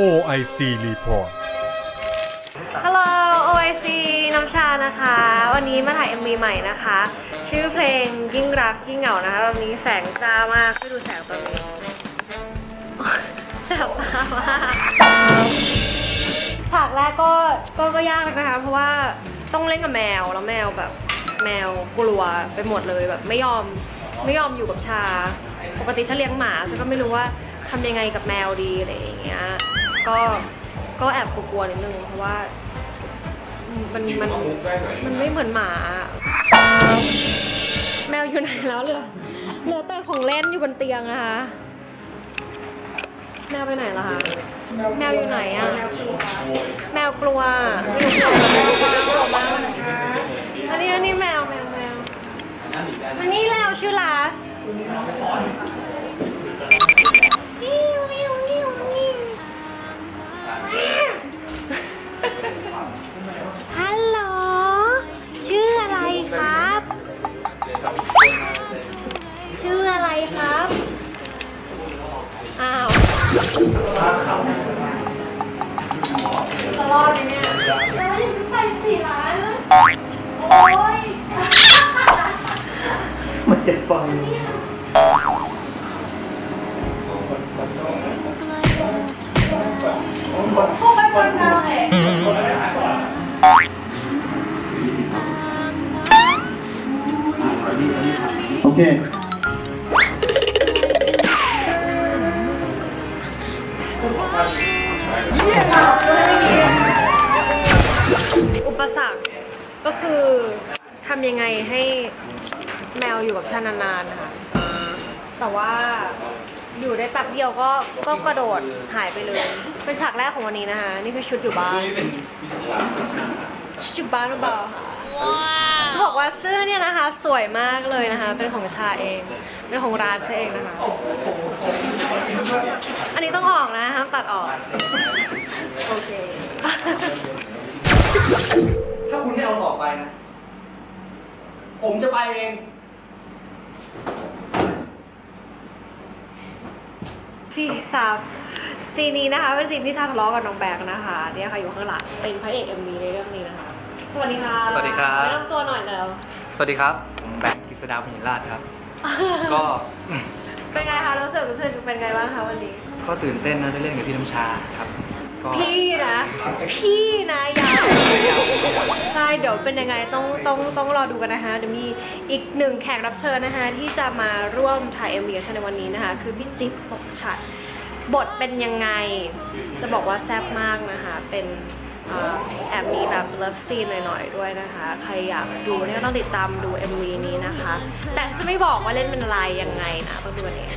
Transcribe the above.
OIC Report ฮัลโหล OIC น้ำชานะคะ วันนี้มาถ่าย MV ใหม่นะคะ ชื่อเพลงยิ่งรักยิ่งเหงานะคะวันนี้แสงจ้ามากช่วยดูแสงตอนนี้แสบตามากฉากแรกก็ก็ก็ยากนะคะ เพราะว่าต้องเล่นกับแมวแล้วแมวแบบแมวกลัวไปหมดเลยแบบไม่ยอมไม่ยอมอยู่กับชา ปกติฉันเลี้ยงหมาฉันก็ไม่รู้ว่าทำยังไงกับแมวดีอะไรอย่างเงี้ย ก็ก็แอบกลัวๆนิดนึงเพราะว่า มันมันมันไม่เหมือนหมา แมวอยู่ไหนแล้วเหลือเหลือแต่ของเล่นอยู่บนเตียงอะคะแมวไปไหนล่ะคะแมวอยู่ไหนอะแมวกลัวไม่รู้กลัวแมวกลัวกลัวมากอันนี้อันนี้แมวแมวแมวอันนี้แล้วชื่อลาส อ้าวจะรอดไหมเนี่ยเฮ้ยซื้อไปสี่ล้านโอ้ยมันเจ็บปอยพวกไปบนเราเลยโอเค อุปสรรคก็คือทำยังไงให้แมวอยู่กับฉันนานๆนะคะแต่ว่าอยู่ได้แป๊บเดียวก็ก็กระโดดหายไปเลย เป็นฉากแรกของวันนี้นะคะ นี่คือชุดอยู่บ้านชุดอยู่บ้านหรือเปล่า บอกว่าเสื้อเนี่ยนะคะ สวยมากเลยนะคะ เป็นของชาเอง เป็นของร้านชาเองนะคะ อันนี้ต้องออกนะห้ามตัดออก โอเค ถ้าคุณไม่เอาต่อไปนะ ผมจะไปเองซีซับซีนนี้นะคะเป็นซีนที่ชาทะเลาะกับน้องแบงค์นะคะ เนี่ยค่ะอยู่ข้างหลังเป็นพระเอกเอ็มวีในเรื่องนี้นะคะ สวัสดีค่ะสวัสดีครับ แนะนำตัวหน่อยแล้ว สวัสดีครับ ผมแบงค์กฤษดาพหินราชครับ ก็เป็นไงคะรู้สึกรู้สึกเป็นไงบ้างคะวันนี้ ก็ตื่นเต้นนะได้เล่นกับพี่น้ำชาครับ ก็พี่นะ พี่นะยาวใช่เดี๋ยวเป็นยังไงต้องต้องต้องรอดูกันนะคะเดี๋ยวมีอีกหนึ่งแขกรับเชิญนะคะ ที่จะมาร่วมถ่ายเอ็มวีกับฉันในวันนี้นะคะ คือพี่จิ๊บปกฉัดบทเป็นยังไง จะบอกว่าแซ่บมากนะคะ เป็นเอ่อ แอบมีแบบเลิฟซีนหน่อยๆด้วยนะคะ ใครอยากดูเนี่ยก็ต้องติดตามดู MV นี้นะคะ แต่จะไม่บอกว่าเล่นเป็นอะไรยังไงนะต้องดูกันเอง